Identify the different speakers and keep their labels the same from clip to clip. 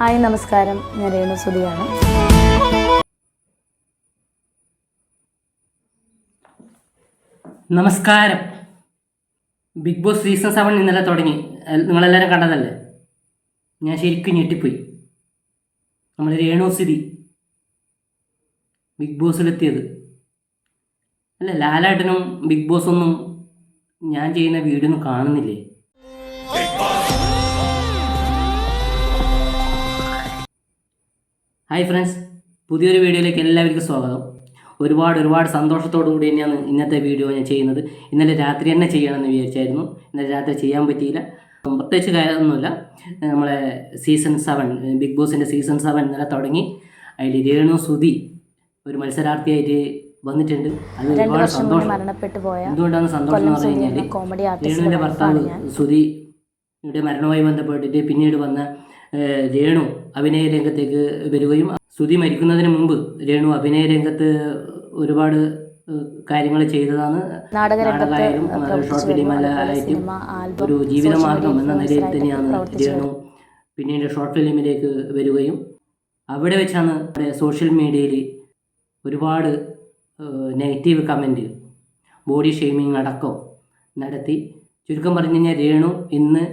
Speaker 1: Hi നമസ്കാരം. ഞാൻ രേണു സുധിയാണ്.
Speaker 2: നമസ്കാരം. ബിഗ് ബോസ് സീസൺ സെവൻ ഇന്നലെ തുടങ്ങി. നിങ്ങളെല്ലാവരും കണ്ടതല്ലേ? ഞാൻ ശരിക്കും ഞെട്ടിപ്പോയി. നമ്മൾ രേണു സുധി ബിഗ് ബോസിലെത്തിയത് അല്ല ലാലാട്ടനും ബിഗ് ബോസ് ഒന്നും ഞാൻ ചെയ്യുന്ന വീഡിയോ ഒന്നും കാണുന്നില്ലേ? ഹായ് ഫ്രണ്ട്സ് പുതിയൊരു വീഡിയോയിലേക്ക് എല്ലാവർക്കും സ്വാഗതം. ഒരുപാട് ഒരുപാട് സന്തോഷത്തോടു കൂടി തന്നെയാണ് ഇന്നത്തെ വീഡിയോ ഞാൻ ചെയ്യുന്നത്. ഇന്നലെ രാത്രി തന്നെ ചെയ്യണമെന്ന് വിചാരിച്ചായിരുന്നു. ഇന്നലെ രാത്രി ചെയ്യാൻ പറ്റിയില്ല. പ്രത്യേകിച്ച് കാര്യമൊന്നുമില്ല. നമ്മളെ സീസൺ സെവൻ ബിഗ് ബോസിന്റെ സീസൺ സെവൻ ഇന്നലെ തുടങ്ങി. അതിൽ രേണു സുധി ഒരു മത്സരാർത്ഥിയായിട്ട് വന്നിട്ടുണ്ട്. അത് ഒരുപാട് സന്തോഷം. എന്തുകൊണ്ടാണ് സന്തോഷം എന്ന് പറഞ്ഞു കഴിഞ്ഞാൽ
Speaker 1: രേണുവിന്റെ
Speaker 2: ഭർത്താവ് സുധിയുടെ മരണവുമായി ബന്ധപ്പെട്ടിട്ട് പിന്നീട് വന്ന രേണു അഭിനയ രംഗത്തേക്ക് വരികയും സ്തുതി മരിക്കുന്നതിന് മുമ്പ് രേണു അഭിനയ രംഗത്ത് ഒരുപാട് കാര്യങ്ങൾ ചെയ്തതാണ് നാടകമായാലും ഷോർട്ട് ഫിലിം
Speaker 1: വരുന്നു.
Speaker 2: എല്ലാം
Speaker 1: അതുപോലെ
Speaker 2: ആയിട്ട്
Speaker 1: സിനിമ ആൽബം
Speaker 2: ഒരു ജീവിതമാർഗം എന്ന നിലയിൽ തന്നെയാണ് രേണു പിന്നീട് ഷോർട്ട് ഫിലിമിലേക്ക് വരികയും അവിടെ വെച്ചാണ് സോഷ്യൽ മീഡിയയിൽ ഒരുപാട് നെഗറ്റീവ് കമന്റ് ബോഡി ഷെയ്മിങ് അടക്കം നടത്തി ചുരുക്കം പറഞ്ഞു കഴിഞ്ഞാൽ രേണു ഇന്ന്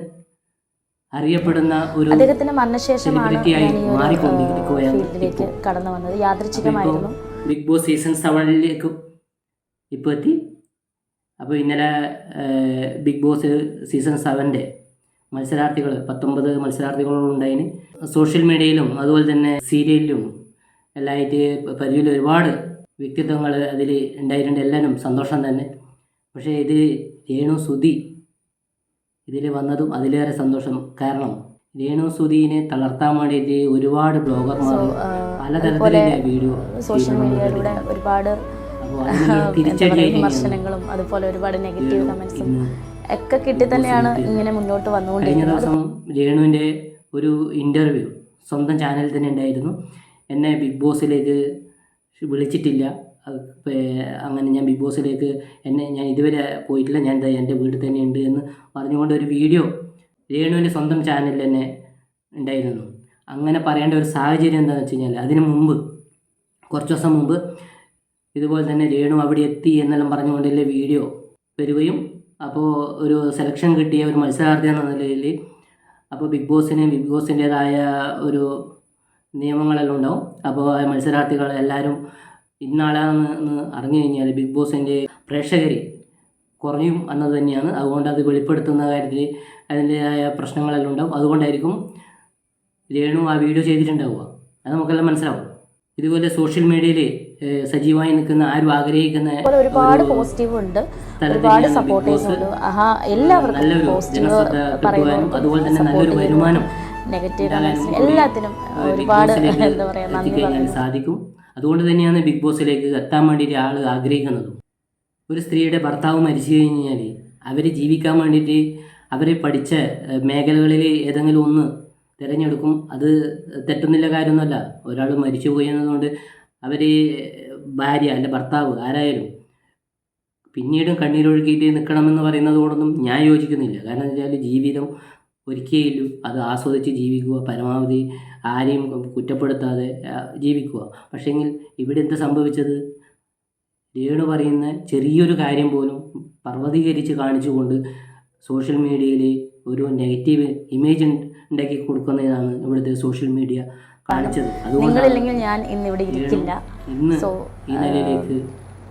Speaker 2: അറിയപ്പെടുന്ന ഒരു
Speaker 1: അദ്ദേഹത്തിന്റെ മരണശേഷമാണ് ഫീൽഡിലേക്ക്. കടന്നു വന്നത്. യാദൃച്ഛികമായിരുന്നു.
Speaker 2: ബിഗ് ബോസ് സീസൺ സെവനിലേക്ക് ഇപ്പോൾ എത്തി. അപ്പോൾ ഇന്നലെ ബിഗ് ബോസ് സീസൺ സെവന്റെ മത്സരാർത്ഥികൾ പത്തൊമ്പത് മത്സരാർത്ഥികളുണ്ടായിന്. സോഷ്യൽ മീഡിയയിലും അതുപോലെ തന്നെ സീരിയലിലും എല്ലായിട്ട് പരിചയ ഒരുപാട് വ്യക്തിത്വങ്ങൾ അതിൽ ഉണ്ടായിട്ടുണ്ട്. എല്ലാവരും സന്തോഷം തന്നെ. പക്ഷേ ഇത് രേണു സുധി ഇതിൽ വന്നതും അതിലേറെ സന്തോഷം. കാരണം രേണു സുധീനെ തളർത്താൻ വേണ്ടിയിട്ട് ഒരുപാട് ബ്ലോഗർമാർ പലതരത്തിലുള്ള വീഡിയോ
Speaker 1: സോഷ്യൽ മീഡിയയിലൂടെ ഒരുപാട് വിമർശനങ്ങളും അതുപോലെ ഒരുപാട് നെഗറ്റീവ് കമന്റ്സും ഒക്കെ കിട്ടി തന്നെയാണ് ഇങ്ങനെ മുന്നോട്ട്
Speaker 2: കഴിഞ്ഞ
Speaker 1: വന്നുകൊണ്ടിരിക്കുന്നത്
Speaker 2: ദിവസം രേണുവിന്റെ ഒരു ഇന്റർവ്യൂ സ്വന്തം ചാനലിൽ തന്നെ ഉണ്ടായിരുന്നു. എന്നെ ബിഗ് ബോസിലേക്ക് വിളിച്ചിട്ടില്ല. അങ്ങനെ ഞാൻ ബിഗ് ബോസിലേക്ക് എന്നെ ഞാൻ ഇതുവരെ പോയിട്ടില്ല. ഞാൻ എന്റെ വീട്ടിൽ തന്നെ ഉണ്ട് എന്ന് പറഞ്ഞുകൊണ്ട് ഒരു വീഡിയോ രേണുവിന്റെ സ്വന്തം ചാനലിൽ തന്നെ ഉണ്ടായിരുന്നു. അങ്ങനെ പറയേണ്ട ഒരു സാഹചര്യം എന്താണെന്ന് വെച്ച് കഴിഞ്ഞാൽ അതിന് മുമ്പ് കുറച്ച് ദിവസം മുമ്പ് ഇതുപോലെ തന്നെ രേണു അവിടെ എത്തി എന്നെല്ലാം പറഞ്ഞുകൊണ്ടുള്ള വീഡിയോ വരികയും അപ്പോൾ ഒരു സെലക്ഷൻ കിട്ടിയ ഒരു മത്സരാർത്ഥി എന്ന നിലയിൽ അപ്പോൾ ബിഗ് ബോസിന് ബിഗ് ബോസിന്റേതായ ഒരു നിയമങ്ങളെല്ലാം ഉണ്ടാവും. അപ്പോൾ മത്സരാർത്ഥികൾ എല്ലാവരും ഇന്നാളാണെന്ന് അറിഞ്ഞു കഴിഞ്ഞാൽ ബിഗ് ബോസിന്റെ പ്രേക്ഷകർ കുറയും എന്നത് തന്നെയാണ്. അതുകൊണ്ട് അത് വെളിപ്പെടുത്തുന്ന കാര്യത്തിൽ അതിന്റെതായ പ്രശ്നങ്ങളെല്ലാം ഉണ്ടാവും. അതുകൊണ്ടായിരിക്കും രേണു ആ വീഡിയോ ചെയ്തിട്ടുണ്ടാവുക. അത് നമുക്കെല്ലാം മനസ്സിലാവും. ഇതുപോലെ സോഷ്യൽ മീഡിയയിൽ സജീവമായി നിൽക്കുന്ന ആരും ആഗ്രഹിക്കുന്ന
Speaker 1: ഒരുപാട്
Speaker 2: ഒരു
Speaker 1: പോസിറ്റീവ് ഉണ്ട് ഒരുപാട് സപ്പോർട്ടേഴ്സ് ഉണ്ട് ആഹാ എല്ലാവർക്കും
Speaker 2: നല്ലൊരു ജനശ്രദ്ധ കിട്ടുവാനും അതുപോലെ തന്നെ നല്ലൊരു വരുമാനം
Speaker 1: നെഗറ്റീവ് എല്ലാത്തിനും ഒരുപാട് എന്താ പറയാ നന്ദി
Speaker 2: എത്തിക്കഴിഞ്ഞാൽ സാധിക്കും. അതുകൊണ്ട് തന്നെയാണ് ബിഗ് ബോസിലേക്ക് എത്താൻ വേണ്ടിയിട്ട് ആൾ ആഗ്രഹിക്കുന്നതും. ഒരു സ്ത്രീയുടെ ഭർത്താവ് മരിച്ചു കഴിഞ്ഞാൽ അവർ ജീവിക്കാൻ വേണ്ടിയിട്ട് അവർ പഠിച്ച മേഖലകളിൽ ഏതെങ്കിലും ഒന്ന് തിരഞ്ഞെടുക്കും. അത് തെറ്റുന്നില്ല കാര്യമൊന്നുമല്ല. ഒരാൾ മരിച്ചു പോയി എന്നതുകൊണ്ട് അവർ ഭാര്യ അല്ലെ ഭർത്താവ് ആരായാലും പിന്നീടും കണ്ണീരൊഴുക്കിയിട്ട് നിൽക്കണമെന്ന് പറയുന്നതോടൊന്നും ഞാൻ യോജിക്കുന്നില്ല. കാരണം വെച്ചാൽ ജീവിതം ഒരിക്കലും അത് ആസ്വദിച്ച് ജീവിക്കുക പരമാവധി ആരെയും കുറ്റപ്പെടുത്താതെ ജീവിക്കുക. പക്ഷേങ്കിൽ ഇവിടെ എന്താ സംഭവിച്ചത്? രേണു പറയുന്ന ചെറിയൊരു കാര്യം പോലും പർവതീകരിച്ച് കാണിച്ചുകൊണ്ട് സോഷ്യൽ മീഡിയയിൽ ഒരു നെഗറ്റീവ് ഇമേജ് ഉണ്ടാക്കി കൊടുക്കുന്നതാണ് ഇവിടുത്തെ സോഷ്യൽ മീഡിയ കാണിച്ചത്.
Speaker 1: ഞാൻ ഇന്ന് ഇവിടെ ഇരിക്കില്ല.
Speaker 2: ഇന്ന്
Speaker 1: സോ
Speaker 2: ഈ നിലയിലേക്ക്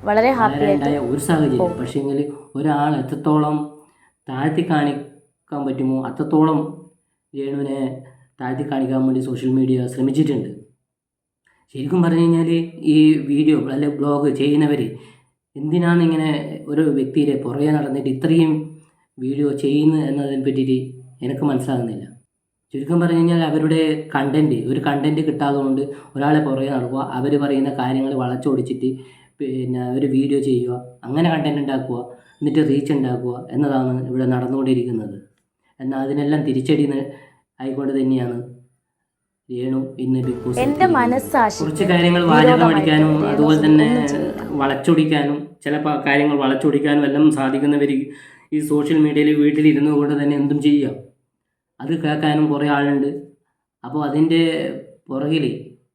Speaker 1: വളരെ ഹാപ്പി
Speaker 2: ഒരു സാഹചര്യം. പക്ഷേങ്കിൽ ഒരാൾ എത്രത്തോളം താഴ്ത്തി കാണിക്കാൻ പറ്റുമോ? അത്രത്തോളം രേണുവിനെ താഴ്ത്തി കാണിക്കാൻ വേണ്ടി സോഷ്യൽ മീഡിയ ശ്രമിച്ചിട്ടുണ്ട്. ശരിക്കും പറഞ്ഞു കഴിഞ്ഞാൽ ഈ വീഡിയോ അല്ലെ ബ്ലോഗ് ചെയ്യുന്നവർ എന്തിനാണ് ഇങ്ങനെ ഒരു വ്യക്തിയുടെ പുറകെ നടന്നിട്ട് ഇത്രയും വീഡിയോ ചെയ്യുന്നു എന്നതിനെ പറ്റിയിട്ട് എനിക്ക് മനസ്സിലാകുന്നില്ല. ചുരുക്കം പറഞ്ഞു കഴിഞ്ഞാൽ അവരുടെ കണ്ടന്റ് ഒരു കണ്ടന്റ് കിട്ടാതെ കൊണ്ട് ഒരാളെ പുറകെ നടക്കുക അവർ പറയുന്ന കാര്യങ്ങൾ വളച്ചൊടിച്ചിട്ട് പിന്നെ ഒരു വീഡിയോ ചെയ്യുക അങ്ങനെ കണ്ടന്റ് ഉണ്ടാക്കുക എന്നിട്ട് റീച്ച് ഉണ്ടാക്കുക എന്നതാണ് ഇവിടെ നടന്നുകൊണ്ടിരിക്കുന്നത്. എന്നാൽ അതിനെല്ലാം തിരിച്ചടി ആയിക്കൊണ്ട് തന്നെയാണ്. രേണു ഇന്ന് ബിഗ് ബോസ്
Speaker 1: എന്റെ മനസ്സാക്ഷി
Speaker 2: കുറച്ച് കാര്യങ്ങൾ വാചകം അടിക്കാനും അതുപോലെ തന്നെ വളച്ചൊടിക്കാനും ചില കാര്യങ്ങൾ വളച്ചൊടിക്കാനും എല്ലാം സാധിക്കുന്നവർ ഈ സോഷ്യൽ മീഡിയയിൽ വീട്ടിലിരുന്നു കൊണ്ട് തന്നെ എന്തും ചെയ്യാം. അത് കേൾക്കാനും കുറേ ആളുണ്ട്. അപ്പോൾ അതിന്റെ പുറകിൽ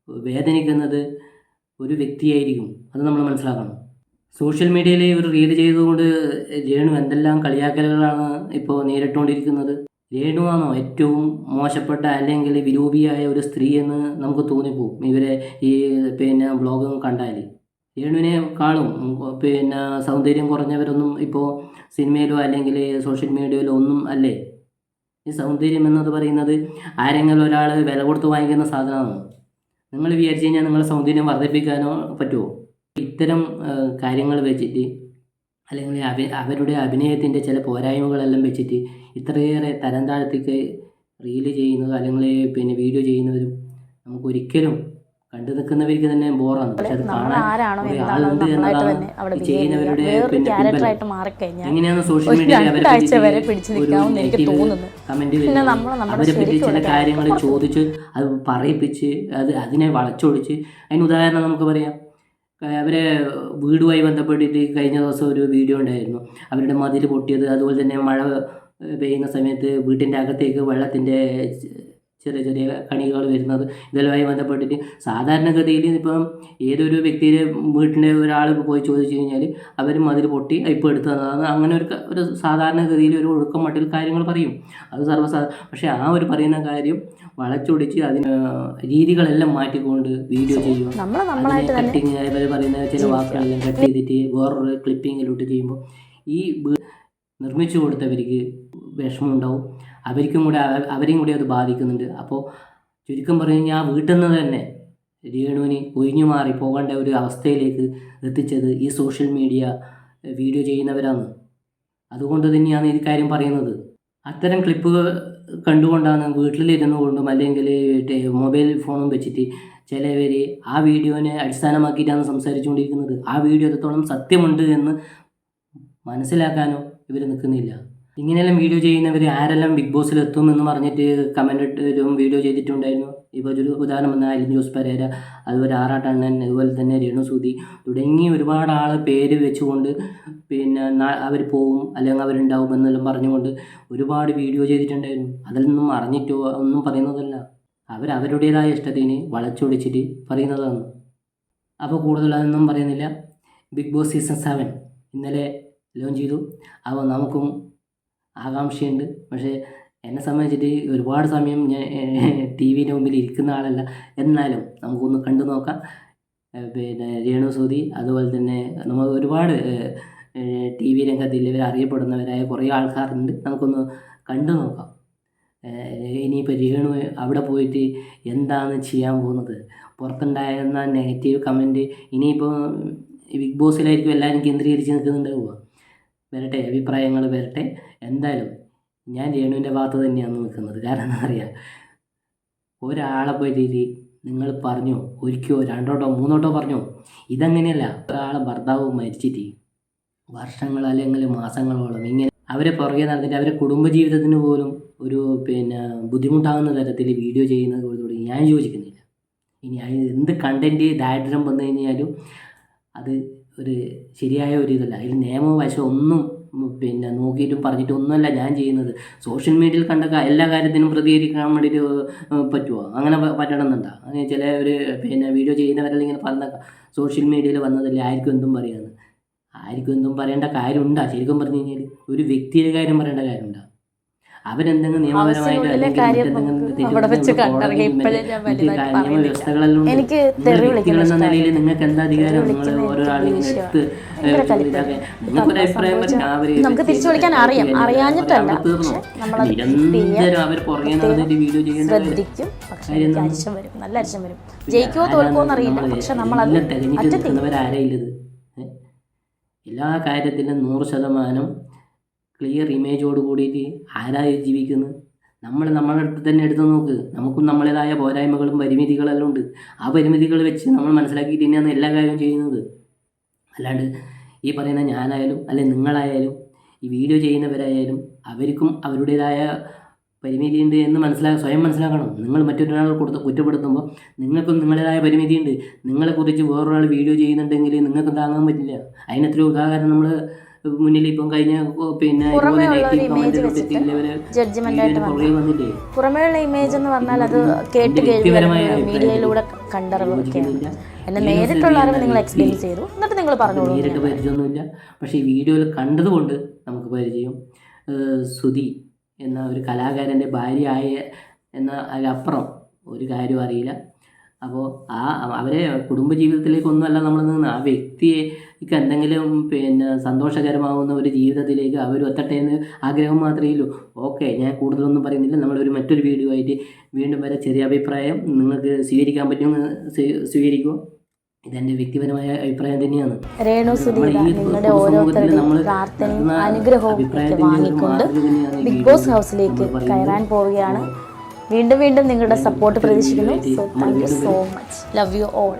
Speaker 2: വേദനിക്കുന്നത് ഒരു വ്യക്തിയായിരിക്കും. അത് നമ്മൾ മനസ്സിലാക്കണം. സോഷ്യൽ മീഡിയയിൽ ഇവർ റീഡ് ചെയ്തുകൊണ്ട് രേണു എന്തെല്ലാം കളിയാക്കലുകളാണ് ഇപ്പോൾ നേരിട്ടുകൊണ്ടിരിക്കുന്നത്? രേണുവാണോ ഏറ്റവും മോശപ്പെട്ട അല്ലെങ്കിൽ വിരൂപിയായ ഒരു സ്ത്രീ എന്ന് നമുക്ക് തോന്നിപ്പോവും ഇവരെ ഈ പിന്നെ ബ്ലോഗ് കണ്ടാൽ. രേണുവിനെ കാണും. പിന്നെ സൗന്ദര്യം കുറഞ്ഞവരൊന്നും ഇപ്പോൾ സിനിമയിലോ അല്ലെങ്കിൽ സോഷ്യൽ മീഡിയയിലോ ഒന്നും അല്ലേ? ഈ സൗന്ദര്യം എന്നത് പറയുന്നത് ആരെങ്കിലും ഒരാൾ വില കൊടുത്ത് വാങ്ങിക്കുന്ന സാധനമാണ്? നിങ്ങൾ വിചാരിച്ചു കഴിഞ്ഞാൽ നിങ്ങളുടെ സൗന്ദര്യം വർദ്ധിപ്പിക്കാനോ പറ്റുമോ? ഇത്തരം കാര്യങ്ങൾ വെച്ചിട്ട് അല്ലെങ്കിൽ അവ അവരുടെ അഭിനയത്തിന്റെ ചില പോരായ്മകളെല്ലാം വെച്ചിട്ട് ഇത്രയേറെ തരം താഴ്ത്തിക്ക് റീൽ ചെയ്യുന്നത് അല്ലെങ്കിൽ പിന്നെ വീഡിയോ ചെയ്യുന്നവരും നമുക്കൊരിക്കലും കണ്ടു നിൽക്കുന്നവർക്ക് തന്നെ ബോറാണ്. പക്ഷെ അത് കാണാൻ ചെയ്യുന്നവരുടെ എങ്ങനെയാണ് സോഷ്യൽ
Speaker 1: മീഡിയ
Speaker 2: മീഡിയയിൽ അവരെ കമന്റ് അവരെ പറ്റി ചില കാര്യങ്ങൾ ചോദിച്ച് അത് പറയിപ്പിച്ച് അത് അതിനെ വളച്ചൊടിച്ച് അതിന് ഉദാഹരണം നമുക്ക് പറയാം. അവരെ വീടുമായി ബന്ധപ്പെട്ടിട്ട് കഴിഞ്ഞ ദിവസം ഒരു വീഡിയോ ഉണ്ടായിരുന്നു. അവരുടെ മതിൽ പൊട്ടിയത്. അതുപോലെ തന്നെ മഴ പെയ്യുന്ന സമയത്ത് വീട്ടിന്റെ അകത്തേക്ക് വെള്ളത്തിന്റെ ചെറിയ ചെറിയ കണികകൾ വരുന്നത്. ഇതെല്ലാമായി ബന്ധപ്പെട്ടിട്ട് സാധാരണഗതിയിൽ ഇപ്പം ഏതൊരു വ്യക്തിയുടെ വീട്ടിന്റെ ഒരാൾ പോയി ചോദിച്ചു കഴിഞ്ഞാൽ അവർ മതിൽ പൊട്ടി ഇപ്പോൾ എടുത്തു തന്നതാണ്. അങ്ങനെ ഒരു ഒരു സാധാരണഗതിയിൽ ഒരു ഒഴുക്കം മട്ടിൽ കാര്യങ്ങൾ പറയും. അത് സർവസാ പക്ഷേ ആ ഒരു പറയുന്ന കാര്യം വളച്ചൊടിച്ച് അതിന് രീതികളെല്ലാം മാറ്റിക്കൊണ്ട് വീഡിയോ ചെയ്യുക.
Speaker 1: തന്നെ
Speaker 2: കട്ടിങ് അവർ പറയുന്ന ചില വാക്കുകളെല്ലാം കട്ട് ചെയ്തിട്ട് വേറൊരു ക്ലിപ്പിങ്ങിലോട്ട് ചെയ്യുമ്പോൾ ഈ നിർമ്മിച്ചു കൊടുത്തവർക്ക് വിഷമമുണ്ടാവും. അവർക്കും കൂടെ അവരെയും കൂടി അത് ബാധിക്കുന്നുണ്ട്. അപ്പോൾ ചുരുക്കം പറഞ്ഞു കഴിഞ്ഞാൽ വീട്ടിൽ നിന്ന് തന്നെ രേണുവിന് ഒഴിഞ്ഞു മാറി പോകേണ്ട ഒരു അവസ്ഥയിലേക്ക് എത്തിച്ചത് ഈ സോഷ്യൽ മീഡിയ വീഡിയോ ചെയ്യുന്നവരാണ്. അതുകൊണ്ട് തന്നെയാണ് ഈ കാര്യം പറയുന്നത്. അത്തരം ക്ലിപ്പുകൾ കണ്ടുകൊണ്ടാണ് വീട്ടിലിരുന്നു കൊണ്ടും അല്ലെങ്കിൽ മൊബൈൽ ഫോണും വെച്ചിട്ട് ചിലവർ ആ വീഡിയോനെ അടിസ്ഥാനമാക്കിയിട്ടാണ് സംസാരിച്ചുകൊണ്ടിരിക്കുന്നത്. ആ വീഡിയോ എത്രത്തോളം സത്യമുണ്ട് എന്ന് മനസ്സിലാക്കാനോ ഇവർ നിൽക്കുന്നില്ല. ഇങ്ങനെയെല്ലാം വീഡിയോ ചെയ്യുന്നവർ ആരെല്ലാം ബിഗ് ബോസിൽ എത്തും എന്ന് പറഞ്ഞിട്ട് കമന്റ് ഇട്ടും വീഡിയോ ചെയ്തിട്ടുണ്ടായിരുന്നു. ഇപ്പോൾ ഒരു ഉദാഹരണം വന്ന അലിൻ ജോസ് പരേര അതുപോലെ ആറാട്ടണ്ണൻ അതുപോലെ തന്നെ രേണു സൂതി തുടങ്ങി ഒരുപാട് ആൾ പേര് വെച്ചുകൊണ്ട് പിന്നെ അവർ പോവും അല്ലെങ്കിൽ അവരുണ്ടാവും എന്നെല്ലാം പറഞ്ഞുകൊണ്ട് ഒരുപാട് വീഡിയോ ചെയ്തിട്ടുണ്ടായിരുന്നു. അതിൽ നിന്നും അറിഞ്ഞിട്ടോ ഒന്നും പറയുന്നതല്ല. അവർ അവരുടേതായ ഇഷ്ടത്തിന് വളച്ചൊടിച്ചിട്ട് പറയുന്നതാണ്. അപ്പോൾ കൂടുതൽ അതൊന്നും പറയുന്നില്ല. ബിഗ് ബോസ് സീസൺ സെവൻ ഇന്നലെ ലോഞ്ച് ചെയ്തു. അപ്പോൾ നമുക്കും ആകാംക്ഷയുണ്ട്. പക്ഷേ എന്നെ സംബന്ധിച്ചിട്ട് ഒരുപാട് സമയം ഞാൻ ടി വിന്റെ മുമ്പിൽ ഇരിക്കുന്ന ആളല്ല. എന്നാലും നമുക്കൊന്ന് കണ്ടു നോക്കാം. പിന്നെ രേണു സൂതി അതുപോലെ തന്നെ നമ്മൾ ഒരുപാട് ടി വി രംഗത്തിൽ ഇവർ അറിയപ്പെടുന്നവരായ കുറേ ആൾക്കാരുണ്ട്. നമുക്കൊന്ന് കണ്ടു നോക്കാം. ഇനിയിപ്പോൾ രേണു അവിടെ പോയിട്ട് എന്താണ് ചെയ്യാൻ പോകുന്നത്? പുറത്തുണ്ടായിരുന്ന നെഗറ്റീവ് കമന്റ് ഇനിയിപ്പോൾ ബിഗ് ബോസിലായിരിക്കും എല്ലാവരും കേന്ദ്രീകരിച്ച് നിൽക്കുന്നുണ്ടാവുക. വരട്ടെ അഭിപ്രായങ്ങൾ വരട്ടെ. എന്തായാലും ഞാൻ രേണുവിന്റെ ഭാഗത്ത് തന്നെയാണ് നിൽക്കുന്നത്. കാരണം എന്താ പറയുക ഒരാളെ പറ്റി നിങ്ങൾ പറഞ്ഞു ഒരിക്കോ രണ്ടോട്ടോ മൂന്നോട്ടോ പറഞ്ഞു ഇതങ്ങനെയല്ല. ഒരാളെ ഭർത്താവ് മരിച്ചിട്ട് വർഷങ്ങൾ അല്ലെങ്കിൽ മാസങ്ങളോളം ഇങ്ങനെ അവരെ പുറകെ നടന്നിട്ട് അവരെ കുടുംബജീവിതത്തിന് പോലും ഒരു പിന്നെ ബുദ്ധിമുട്ടാകുന്ന തരത്തിൽ വീഡിയോ ചെയ്യുന്നത് തുടങ്ങി. ഞാൻ യോജിക്കുന്നില്ല. ഇനി അതിന് എന്ത് കണ്ടന്റ് ദാരിദ്ര്യം വന്നു കഴിഞ്ഞാലും അത് ഒരു ശരിയായ ഒരു ഇതല്ല. അതിൽ നിയമവശം ഒന്നും പിന്നെ നോക്കിയിട്ടും പറഞ്ഞിട്ടും ഒന്നുമല്ല ഞാൻ ചെയ്യുന്നത്. സോഷ്യൽ മീഡിയയിൽ കണ്ട എല്ലാ കാര്യത്തിനും പ്രതികരിക്കാൻ വേണ്ടിയിട്ട് പറ്റുമോ അങ്ങനെ പറ്റണം പറ്റണമെന്നുണ്ടോ? അങ്ങനെ ചില ഒരു പിന്നെ വീഡിയോ ചെയ്യുന്നവരെല്ലാം ഇങ്ങനെ പറഞ്ഞ സോഷ്യൽ മീഡിയയിൽ വന്നതല്ലേ ആർക്കും എന്തും പറയാമെന്ന് ആർക്കും എന്തും പറയേണ്ട കാര്യമുണ്ടോ? ശരിക്കും പറഞ്ഞു കഴിഞ്ഞാൽ ഒരു വ്യക്തിയുടെ കാര്യം പറയേണ്ട കാര്യമുണ്ടാ? അവരെന്തെങ്കിലും നിയമപരമായിട്ട് അല്ലെങ്കിൽ നിയമവ്യവസ്ഥകളെല്ലാം.
Speaker 1: എനിക്ക്
Speaker 2: എന്ന നിലയിൽ നിങ്ങൾക്ക് എന്താ അധികാരം? നിങ്ങൾ
Speaker 1: വിളിക്കുന്നത്
Speaker 2: ഓരോ ആളെ എടുത്ത് നിങ്ങൾക്കൊരു അഭിപ്രായം
Speaker 1: സംഭവിച്ച-
Speaker 2: അവർ
Speaker 1: നമുക്ക് തിരിച്ചു വിളിക്കാൻ അറിയാം. അറിയാഞ്ഞിട്ടല്ല. അവർ
Speaker 2: നിരന്തരം അവർ പുറകെ നടന്നിട്ട് വീഡിയോ ചെയ്യേണ്ട
Speaker 1: പക്ഷെ നമ്മൾ
Speaker 2: എല്ലാം തികഞ്ഞിട്ട് എല്ലാ കാര്യത്തിലും നൂറ് ശതമാനം ക്ലിയർ ഇമേജോട് കൂടിയിട്ട് ആരായി ജീവിക്കുന്നത് നമ്മൾ നമ്മളുടെ അടുത്ത് തന്നെ എടുത്ത് നോക്ക്. നമുക്കും നമ്മളേതായ പോരായ്മകളും പരിമിതികളെല്ലാം ഉണ്ട്. ആ പരിമിതികൾ വെച്ച് നമ്മൾ മനസ്സിലാക്കിയിട്ട് തന്നെയാണ് എല്ലാ കാര്യവും ചെയ്യുന്നത്. അല്ലാണ്ട് ഈ പറയുന്ന ഞാനായാലും അല്ലെ നിങ്ങളായാലും ഈ വീഡിയോ ചെയ്യുന്നവരായാലും അവർക്കും അവരുടേതായ പരിമിതിയുണ്ട് എന്ന് മനസ്സിലാ സ്വയം മനസ്സിലാക്കണം. നിങ്ങൾ മറ്റൊരാൾ കൊടുത്ത് കുറ്റപ്പെടുത്തുമ്പോൾ നിങ്ങൾക്കും നിങ്ങളുടേതായ പരിമിതിയുണ്ട് നിങ്ങളെക്കുറിച്ച് വേറൊരാൾ വീഡിയോ ചെയ്യുന്നുണ്ടെങ്കിൽ നിങ്ങൾക്ക് താങ്ങാൻ പറ്റില്ല. അതിനെത്ര ഉദാഹരണം നമ്മൾ മുന്നിൽ ഇപ്പം കഴിഞ്ഞ പിന്നെ
Speaker 1: ജഡ്ജ്മെന്റ് പുറമേയുള്ള ഇമേജ് എന്ന് പറഞ്ഞാൽ അത് കേട്ട് കേൾവി
Speaker 2: വ്യക്തിപരമായ
Speaker 1: അല്ലെങ്കിൽ മീഡിയയിലൂടെ കണ്ടറിവൊക്കെയാണ് എന്നെ നേരിട്ടുള്ള അറിവ് നിങ്ങൾ എക്സ്പീരിയൻസ് ചെയ്തു. എന്നിട്ട് നിങ്ങൾ പറഞ്ഞോളൂ.
Speaker 2: നേരിട്ട് പരിചയമൊന്നുമില്ല. പക്ഷേ ഈ വീഡിയോയിൽ കണ്ടതുകൊണ്ട് നമുക്ക് പരിചയം സുധി എന്ന ഒരു കലാകാരന്റെ ഭാര്യയായ എന്ന അതിലപ്പുറം ഒരു കാര്യം അറിയില്ല. അപ്പോൾ ആ അവരെ കുടുംബജീവിതത്തിലേക്കൊന്നുമല്ല നമ്മൾ നിന്ന് ആ വ്യക്തിക്ക് എന്തെങ്കിലും പിന്നെ സന്തോഷകരമാവുന്ന ഒരു ജീവിതത്തിലേക്ക് അവർ എത്തട്ടെ എന്ന് ആഗ്രഹം മാത്രമേ ഉള്ളൂ. ഓക്കെ ഞാൻ കൂടുതലൊന്നും പറയുന്നില്ല. നമ്മളൊരു മറ്റൊരു വീഡിയോ ആയിട്ട് വീണ്ടും വരെ. ചെറിയ അഭിപ്രായം നിങ്ങൾക്ക് സ്വീകരിക്കാൻ പറ്റുമെന്ന് സ്വീ- സ്വീകരിക്കുക ഇതെന്റെ വ്യക്തിപരമായ അഭിപ്രായം തന്നെയാണ്.
Speaker 1: രേണു നിങ്ങളുടെ ഓരോരുത്തരുടെയും പ്രാർത്ഥനയും അനുഗ്രഹവും വാങ്ങിക്കൊണ്ട് ബിഗ് ബോസ് ഹൗസിലേക്ക് കയറാൻ പോവുകയാണ്. വീണ്ടും വീണ്ടും നിങ്ങളുടെ സപ്പോർട്ട് പ്രതീക്ഷിക്കുന്നു. So thank you so much love you all